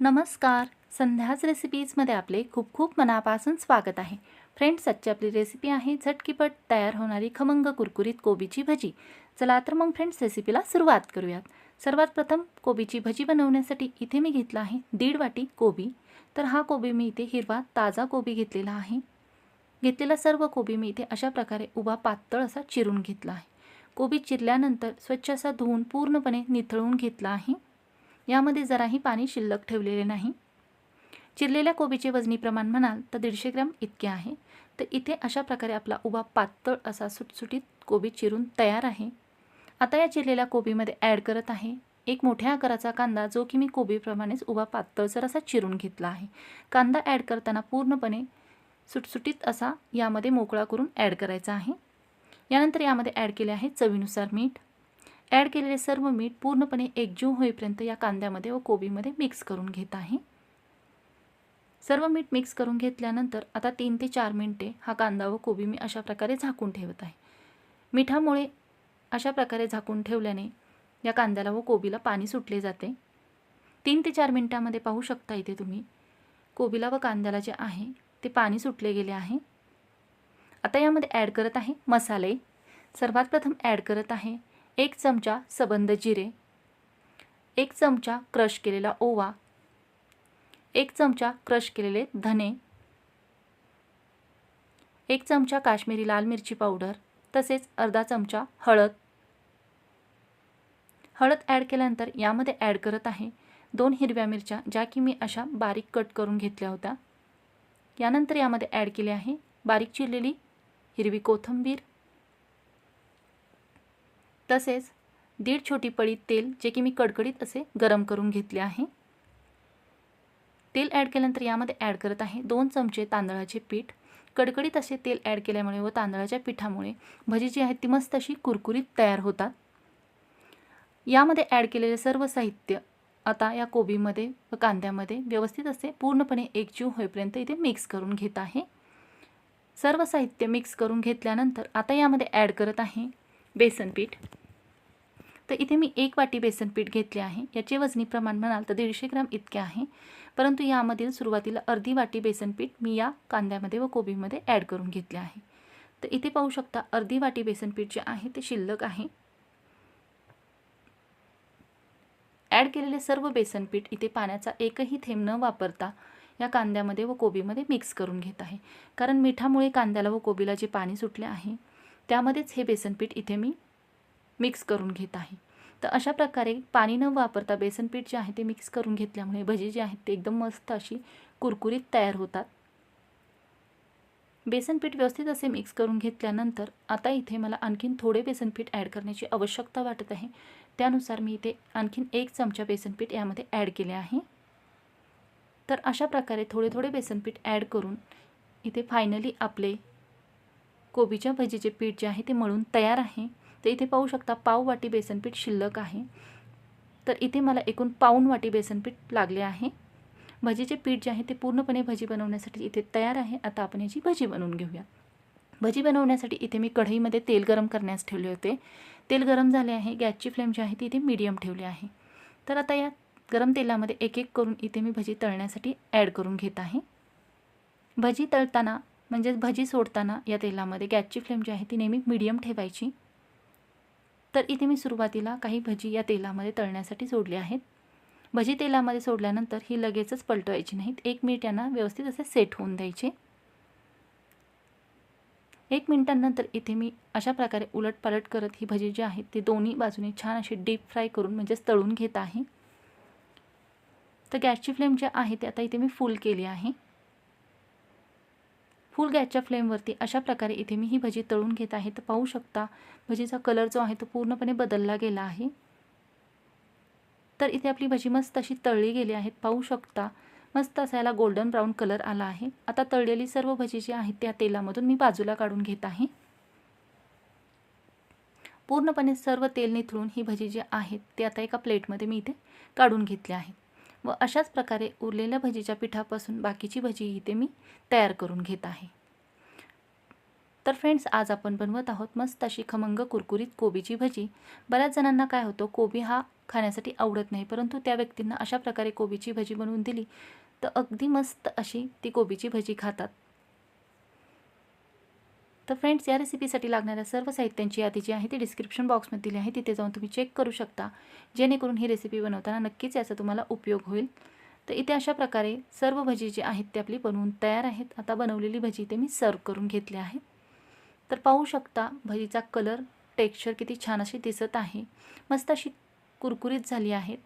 नमस्कार. संध्याच रेसिपीजमध्ये आपले खूप खूप मनापासून स्वागत आहे. फ्रेंड्स आजची आपली रेसिपी आहे झटकीपट तयार होणारी खमंग कुरकुरीत कोबीची भजी. चला तर मग फ्रेंड्स रेसिपीला सुरुवात करूयात. सर्वात प्रथम कोबीची भजी बनवण्यासाठी इथे मी घेतला आहे दीड वाटी कोबी. तर हा कोबी मी इथे हिरवा ताजा कोबी घेतलेला आहे. घेतलेला सर्व कोबी मी इथे अशा प्रकारे उभा पातळ असा चिरून घेतला आहे. कोबी चिरल्यानंतर स्वच्छ असा धुवून पूर्णपणे निथळून घेतला आहे. यामध्ये जराही पाणी शिल्लक ठेवलेले नाही. चिरलेल्या कोबीचे वजनी प्रमाण म्हणाल तर दीडशे ग्रॅम इतके आहे. तर इथे अशा प्रकारे आपला उभा पातळ असा सुटसुटीत कोबी चिरून तयार आहे. आता या चिरलेल्या कोबीमध्ये ॲड करत आहे एक मोठ्या आकाराचा कांदा जो की मी कोबीप्रमाणेच उभा पातळसर असा चिरून घेतला आहे. कांदा ॲड करताना पूर्णपणे सुटसुटीत असा यामध्ये मोकळा करून ॲड करायचा आहे. यानंतर यामध्ये ॲड केले आहे चवीनुसार मीठ ॲड केलेले सर्व मीठ पूर्णपणे एकजीव होईपर्यंत या कांद्यामध्ये व कोबीमध्ये मिक्स करून घेत आहे. सर्व मीठ मिक्स करून घेतल्यानंतर आता तीन ते चार मिनटे हा कांदा व कोबी मी अशा प्रकारे झाकून ठेवत आहे. मिठामुळे अशा प्रकारे झाकून ठेवल्याने या कांद्याला व कोबीला पाणी सुटले जाते. तीन ते चार मिनटामध्ये पाहू शकता इथे तुम्ही कोबीला व कांद्याला जे आहे ते पाणी सुटले गेले आहे. आता यामध्ये ॲड करत आहे मसाले. सर्वात प्रथम ॲड करत आहे एक चमचा सबंद जिरे एक चमचा क्रश केलेला ओवा एक चमचा क्रश केलेले धने एक चमचा काश्मीरी लाल मिरची पावडर तसेच अर्धा चमचा हळद. हळद ॲड केल्यानंतर यामध्ये ॲड करत आहे दोन हिरव्या मिरच्या ज्या की मी अशा बारीक कट करून घेतल्या होत्या. यानंतर यामध्ये ॲड केले आहे बारीक चिरलेली हिरवी कोथिंबीर तसेच दीड छोटी पळी तेल जे की मी कडकडीत असे गरम करून घेतले आहे. तेल ॲड केल्यानंतर यामध्ये ॲड करत आहे दोन चमचे तांदळाचे पीठ. कडकडीत असे तेल ॲड केल्यामुळे व तांदळाच्या पिठामुळे भजी जी आहेत ती मस्त अशी कुरकुरीत तयार होतात. यामध्ये ॲड केलेले सर्व साहित्य आता या कोबीमध्ये व कांद्यामध्ये व्यवस्थित असे पूर्णपणे एकजीव होईपर्यंत इथे मिक्स करून घेत आहे. सर्व साहित्य मिक्स करून घेतल्यानंतर आता यामध्ये ॲड करत आहे बेसन पीठ. तर इथे मी एक वाटी बेसन पीठ घेतले आहे. याचे वजनी प्रमाण म्हणाल तर दीडशे ग्राम इतके आहे. परंतु यामधील सुरुवातीला अर्धी वाटी बेसन पीठ मी या कांद्यामध्ये व कोबीमध्ये ॲड करून घेतले आहे. तर इथे पाहू शकता अर्धी वाटी बेसन पीठ जे आहे ते शिल्लक आहे. ॲड केलेले सर्व बेसन पीठ इथे पाण्याचा एकही थेंब न वापरता या कांद्यामध्ये व कोबीमध्ये मिक्स करून घेत आहे. कारण मिठामुळे कांद्याला व कोबीला जे पाणी सुटले आहे त्यामध्येच हे बेसनपीठ इथे मी मिक्स करून घेत आहे. तर अशा प्रकारे पाणी न वापरता बेसनपीठ जे आहे ते मिक्स करून घेतल्यामुळे भजी जी आहेत ते एकदम मस्त अशी कुरकुरीत तयार होतात. बेसनपीठ व्यवस्थित असे मिक्स करून घेतल्यानंतर आता इथे मला आणखीन थोडे बेसनपीठ ॲड करण्याची आवश्यकता वाटत आहे. त्यानुसार मी इथे आणखीन एक चमचा बेसनपीठ यामध्ये ॲड केले आहे. तर अशा प्रकारे थोडे थोडे बेसनपीठ ॲड करून इथे फायनली आपले कोबीच्या भजीचे पीठ जे आहे ते मळून तयार आहे. तर इथे पाहू शकता पाव वाटी बेसनपीठ शिल्लक आहे. तर इथे मला एकूण पाऊन वाटी बेसनपीठ लागले आहे. भजीचे पीठ जे आहे ते पूर्णपणे भजी बनवण्यासाठी इथे तयार आहे. आता आपण याची भजी बनवून घेऊया. भजी बनवण्यासाठी इथे मी कढईमध्ये तेल गरम करण्यास ठेवले होते. तेल गरम झाले आहे. गॅसची फ्लेम जी आहे ती इथे मीडियम ठेवली आहे. तर आता या गरम तेलामध्ये एक एक करून इथे मी भजी तळण्यासाठी ॲड करून घेत आहे. भजी तळताना म्हणजेच भजी सोडताना या तेलामध्ये गॅसची फ्लेम जी आहे ती नेहमी मीडियम ठेवायची. तर इथे मी सुरुवातीला काही भजी या तेलामध्ये तळण्यासाठी सोडली आहेत. भजी तेलामध्ये सोडल्यानंतर ही लगेचच पलटवायची नाहीत. एक मिनिट यांना व्यवस्थित असे सेट होऊन द्यायचे. एक मिनिटांनंतर इथे मी अशा प्रकारे उलटपालट करत ही भजी जी आहेत ती दोन्ही बाजूने छान अशी डीप फ्राय करून म्हणजेच तळून घेत आहे. तर गॅसची फ्लेम जी आहे ती आता इथे मी फुल केली आहे. फुल गॅसच्या फ्लेमवरती अशा प्रकारे इथे मी ही भजी तळून घेत आहे. तर पाहू शकता भजीचा कलर जो आहे तो पूर्णपणे बदलला गेला आहे. तर इथे आपली भजी मस्त अशी तळली गेली आहेत. पाहू शकता मस्त असा याला गोल्डन ब्राऊन कलर आला आहे. आता तळलेली सर्व भजी जी आहेत त्या तेलामधून मी बाजूला काढून घेत आहे. पूर्णपणे सर्व तेल निथळून ही भजी जी आहेत ते आता एका प्लेटमध्ये मी इथे काढून घेतले आहे व अशाच प्रकारे उरलेल्या भजीच्या पिठापासून बाकीची भजी इथे मी तयार करून घेत आहे. तर फ्रेंड्स आज आपण बनवत आहोत मस्त अशी खमंग कुरकुरीत कोबीची भजी. बऱ्याच जणांना काय होतं कोबी हा खाण्यासाठी आवडत नाही परंतु त्या व्यक्तींना अशा प्रकारे कोबीची भजी बनवून दिली तर अगदी मस्त अशी ती कोबीची भजी खातात. तर फ्रेंड्स या रेसिपीसाठी लागणाऱ्या सर्व साहित्यांची यादी जी आहे ती डिस्क्रिप्शन बॉक्समध्ये दिली आहे. तिथे जाऊन तुम्ही चेक करू शकता. जेणेकरून ही रेसिपी बनवताना नक्कीच याचा तुम्हाला उपयोग होईल. तर इथे अशा प्रकारे सर्व भजी जी आहेत ते आपली बनवून तयार आहेत. आता बनवलेली भजी इथे मी सर्व करून घेतली आहे. तर पाहू शकता भजीचा कलर टेक्स्चर किती छान अशी दिसत आहे. मस्त अशी कुरकुरीत झाली आहे.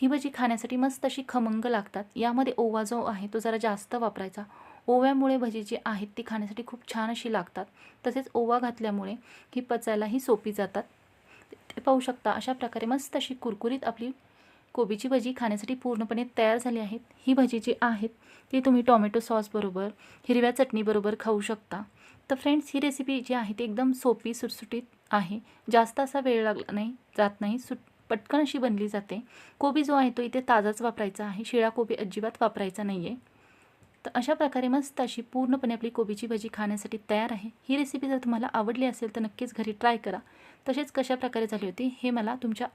ही भजी खाण्यासाठी मस्त अशी खमंग लागतात. यामध्ये ओवा जो आहे तो जरा जास्त वापरायचा. ओव्यामुळे भजी जी आहेत ती खाण्यासाठी खूप छान अशी लागतात. तसेच ओवा घातल्यामुळे ही पचायलाही सोपी जातात. ते पाहू शकता अशा प्रकारे मस्त अशी कुरकुरीत आपली कोबीची भजी खाण्यासाठी पूर्णपणे तयार झाली आहेत. ही भजी जी आहेत ती तुम्ही टॉमॅटो सॉसबरोबर हिरव्या चटणीबरोबर खाऊ शकता. तर फ्रेंड्स ही रेसिपी जी आहे ती एकदम सोपी सुटसुटीत आहे. जास्त असा वेळ लागला नाही जात नाही. सुट पटकन अशी बनली जाते. कोबी जो आहे तो इथे ताजाच वापरायचा आहे. शिळा कोबी अजिबात वापरायचा नाही आहे तर अशा प्रकारे मस्त अशी पूर्णपणे आपली कोबीची भजी खाण्यासाठी तयार आहे. ही रेसिपी जर तुम्हाला आवडली असेल तर नक्कीच घरी ट्राय करा. तसेच कशा प्रकारे झाली होती हे मला तुमच्या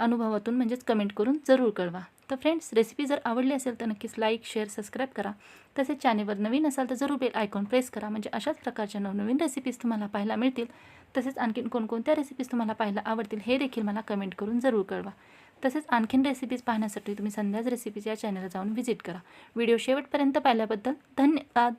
अनुभवातून म्हणजेच कमेंट करून जरूर कळवा. तर फ्रेंड्स रेसिपी जर आवडली असेल तर नक्कीच लाईक शेअर सबस्क्राईब करा. तसेच चॅनेलवर नवीन असाल तर जरूर बेल आयकॉन प्रेस करा. म्हणजे अशाच प्रकारच्या नवनवीन रेसिपीज तुम्हाला पाहायला मिळतील. तसेच आणखीन कोणकोणत्या रेसिपीज तुम्हाला पाहायला आवडतील हे देखील मला कमेंट करून जरूर कळवा. तसेच आणखीन रेसिपीज पाहण्यासाठी तुम्ही संध्याच रेसिपीज या चॅनलला जाऊन व्हिजिट करा. व्हिडिओ शेवटपर्यंत पाहिल्याबद्दल धन्यवाद.